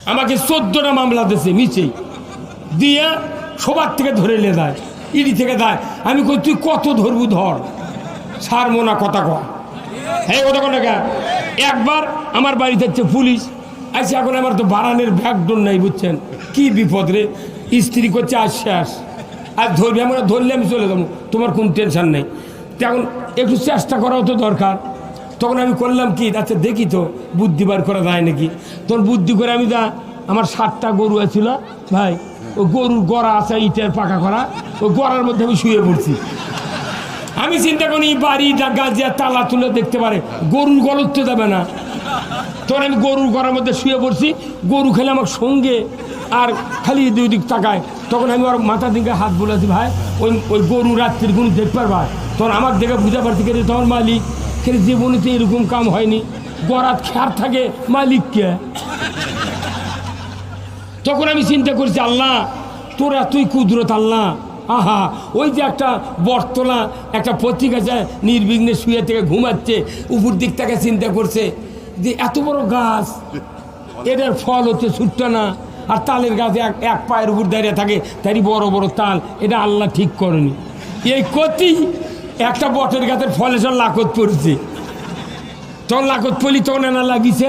আমাকে চোদ্দটা মামলা দিয়েছে মিছেই দিয়ে সবার থেকে ধরে নিয়ে দেয় ইডি থেকে দেয় আমি কই, তুই কত ধরবু ধর? সার মোনা কথা কয়। হ্যাঁ কথা কথা কে একবার আমার বাড়িতে হচ্ছে পুলিশ আচ্ছা এখন আমার তো বারানের ব্যাগডোর নাই, বুঝছেন? কি বিপদ রে? স্ত্রী করছে আশ্বাস আর ধরবি, আমরা ধরলে আমি চলে যাব। তোমার কোন টেনশন নেই। তো এখন একটু চেষ্টা করাও তো দরকার। তখন আমি করলাম কি? আচ্ছা দেখি তো, বুদ্ধি বার করা যায় নাকি? তখন বুদ্ধি করে আমি যা, আমার সাতটা গরু আছিল, ভাই, ও গরুর গড়া আছে, ইটের পাকা করা, ও গড়ার মধ্যে আমি শুয়ে পড়ছি। আমি চিন্তা করি, বাড়ি গাজিয়া তালা তুলে দেখতে পারে, গরুর গলত তো যাবে না। তখন আমি গরুর ঘরের মধ্যে শুয়ে পড়ছি, গরু খেলে আমার সঙ্গে আর খালি দুই দিক তাকায়। তখন আমি ওর মাথা দিকে হাত বলেছি ভাই, ওই ওই গরু রাত্রির গুণ দেখতে পারবা তখন আমার দেখে বুঝা পারছি কে তোমার মালিক। কে জীবনে তো এরকম কাম হয়নি। গড়াত খেয়ার থাকে মালিককে তখন আমি চিন্তা করছি, আল্লাহ, তোরা তুই কুদরত, আল্লাহ, আহা, ওই যে একটা বটতলা, একটা পত্রিকা যায় নির্বিঘ্নে শুয়ে থেকে ঘুমাচ্ছে, উপর দিক থেকে চিন্তা করছে যে এত বড় গাছ এটার ফল হচ্ছে ছুট্টা না, আর তালের গাছ এক এক পায়ের উপর দাঁড়িয়ে থাকে, তারই বড় বড় তাল, এটা আল্লাহ ঠিক করেনি। এই কতি একটা বটের গাছের ফলে সব লাকত পড়ছে। তোর লাকত পড়লি তখন এনা লাগিছে,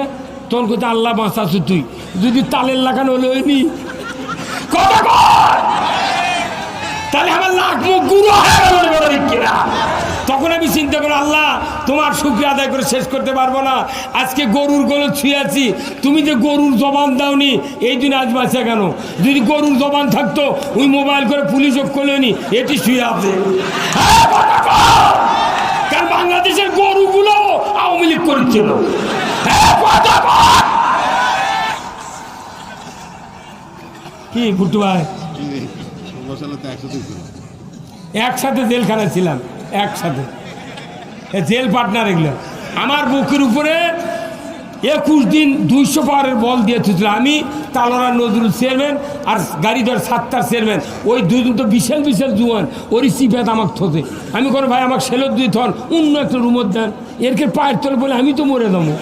তোর কোথায় আল্লাহ বাঁচাছো তুই। যদি তালের লাগানো হলে কথা তাহলে আমার লাখ মুখ। তখন আমি চিন্তা করি, আল্লাহ তোমার শুক্রিয়া আদায় করে শেষ করতে পারব না আজকে গরুর গলো ছুঁয়ে আছি তুমি যে গরুর জবান দাওনি এই দিন আজ বাঁচে কেন যদি গরুর জবান থাকতো ওই মোবাইল করে পুলিশ করলে নি এটি শুয়ে আছে হ্যাঁ, কারণ বাংলাদেশের গরুগুলো আওয়ামী লীগ করেছিল হ্যাঁ, কি ভুট্টু ভাই একসাথে ছিল একসাথে জেলখানা ছিলাম একসাথে জেল পার্টনার এগুলো। আমার বুকের উপরে একুশ দিন দুইশো পাওয়ারের বল দিয়ে থুছিল আমি তালোরা নজরুল চেয়ারম্যান আর গাড়ি ধর সাতটার চেয়ারম্যান। ওই দুজন তো বিশাল বিশাল জুয়ান, ওরই সিপেত আমাকে থতে। আমি কোনো ভাই, আমাকে সেলত দুই থন অন্য একটা রুমত দেন। এরকে পায়ের তলে বলে আমি তো মরে দেবো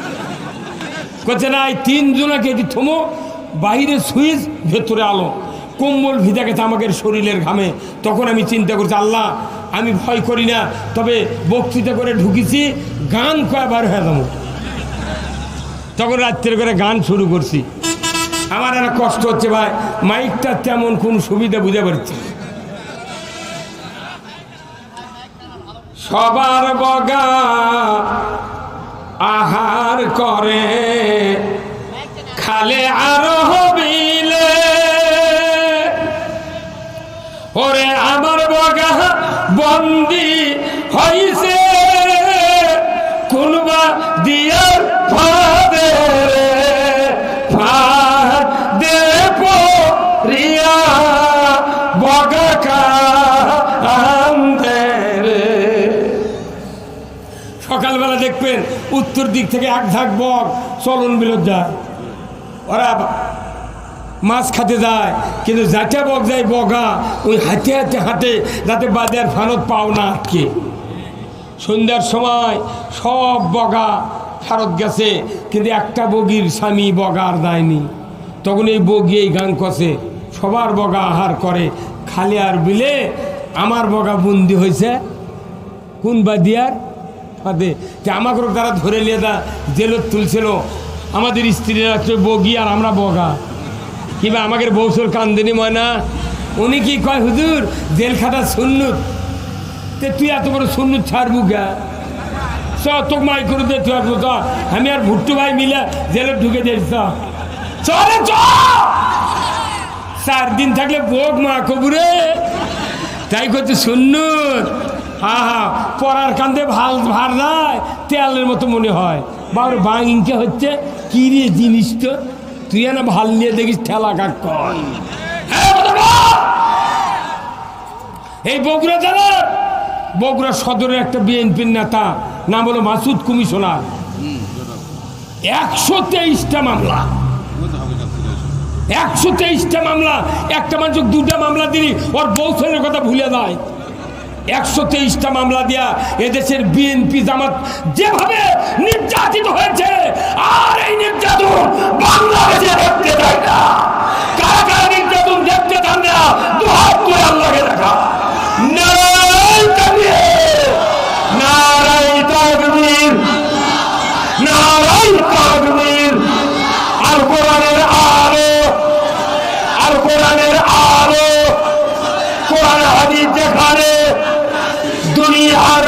করছে না, এই তিনজনাকে এটি থমো, বাইরে সুইচ, ভেতরে আলো। কম্বল ভিজা গেছে আমাকে শরীরের ঘামে। তখন আমি চিন্তা করছি, আল্লাহ, আমি ভয় করি না, তবে বক্তৃতা করে ঢুকেছি, গান কয়বার হয়ে যাব। তখন রাত্রে করে গান শুরু করছি। আমার একটা কষ্ট হচ্ছে ভাই, মাইকটা তেমন কোন সুবিধা বুঝে পারছি। সবার বগা বগা বন্দি হইছে। কোনবা দিয়ার ফাদে ফাদে রিয়া বগা সকালবেলা দেখবেন, উত্তর দিক থেকে এক ঝাঁক বক, চলন বিলোদ যায় ওরা মাছ খাতে যায়, কিন্তু যাতে বক যায় বগা, ওই হাতে হাতে হাঁটে যাতে বাজার ফানত পাও না আটকে সন্ধ্যার সময় সব বগা ফেরত গেছে, কিন্তু একটা বগির স্বামী বগার দেয়নি তখন এই বগি, এই গান কষে সবার বগা আহার করে, খালি আর বিলে আমার বগা বন্দি হয়েছে। কোন বাদিয়ার? ফাঁদে যে আমাকে তারা ধরে নিয়ে দা জেলত তুলছিল। আমাদের স্ত্রীরা বগি আর আমরা বগা। কিংবা আমাকে বৌসর কান্দিনী ময়না? উনি কি কয়, হুজুর জেল খাটা তে তুই এত বড় সুন্নুত ছাড়বু গা? তোকে মাই করে দে, তুই আসব আমি আর ভুট্টু ভাই মিলে জেলে ঢুকে দিয়েছি চলে চার দিন থাকলে বোক মা কবুরে। তাই করতে হা হা পড়ার কান্দে ভালো ভার যায় তেলের মতো মনে হয়। বাবার বাঙিনকে হচ্ছে কি রে জিনিস তো তুই না ভালো নিয়ে দেখিস, ঠেলা কাক। এই বগুড়া জেলার বগুড়া সদরের একটা বিএনপির নেতা, নাম হলো মাসুদ কমিশনার। একশো তেইশটা মামলা। একশো তেইশটা মামলা, একটা মানুষ দুটা মামলা দিলি, ওর বউ কথা ভুলে যায়। একশো তেইশটা মামলা দিয়া এদেশের বিএনপি জামাত যেভাবে নির্যাতিত হয়েছে, আর এই নির্যাতন নারাই তাকবীর আর কোরআনের আলো আর কোরআনের আলো কোরআন হাদিস যেখানে দুনিয়ার